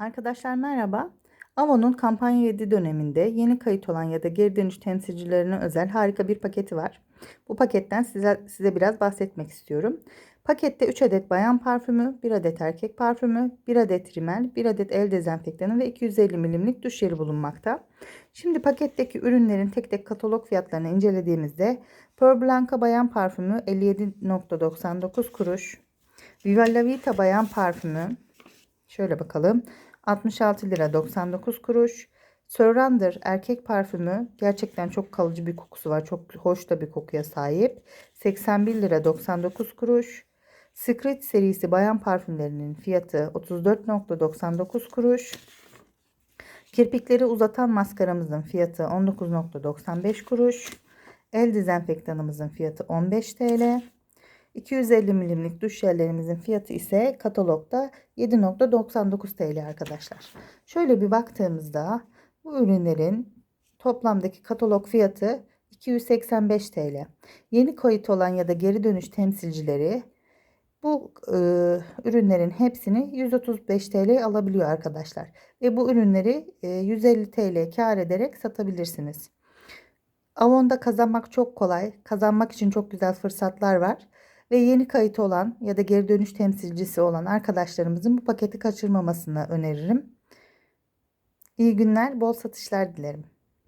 Arkadaşlar merhaba. Avon'un kampanya 7 döneminde yeni kayıt olan ya da geri dönüş temsilcilerine özel harika bir paketi var. Bu paketten size, size biraz bahsetmek istiyorum. Pakette 3 adet bayan parfümü, 1 adet erkek parfümü, 1 adet rimel, 1 adet el dezenfektanı ve 250 milimlik duş jeli bulunmakta. Şimdi paketteki ürünlerin tek tek katalog fiyatlarını incelediğimizde Pearl Blanca bayan parfümü 57.99 kuruş, Viva La Vita bayan parfümü Şöyle bakalım. 66 lira 99 kuruş. Surrender erkek parfümü gerçekten çok kalıcı bir kokusu var. Çok hoş da bir kokuya sahip. 81 lira 99 kuruş. Secret serisi bayan parfümlerinin fiyatı 34.99 kuruş. Kirpikleri uzatan maskaramızın fiyatı 19.95 kuruş. El dezenfektanımızın fiyatı 15 TL. 250 milimlik duş jellerimizin fiyatı ise katalogda 7.99 TL arkadaşlar. Şöyle bir baktığımızda bu ürünlerin toplamdaki katalog fiyatı 285 TL. Yeni kayıt olan ya da geri dönüş temsilcileri bu e, ürünlerin hepsini 135 TL alabiliyor arkadaşlar. Ve bu ürünleri e, 150 TL kar ederek satabilirsiniz. Avon'da kazanmak çok kolay. Kazanmak için çok güzel fırsatlar var. Ve yeni kayıt olan ya da geri dönüş temsilcisi olan arkadaşlarımızın bu paketi kaçırmamasını öneririm. İyi günler, bol satışlar dilerim.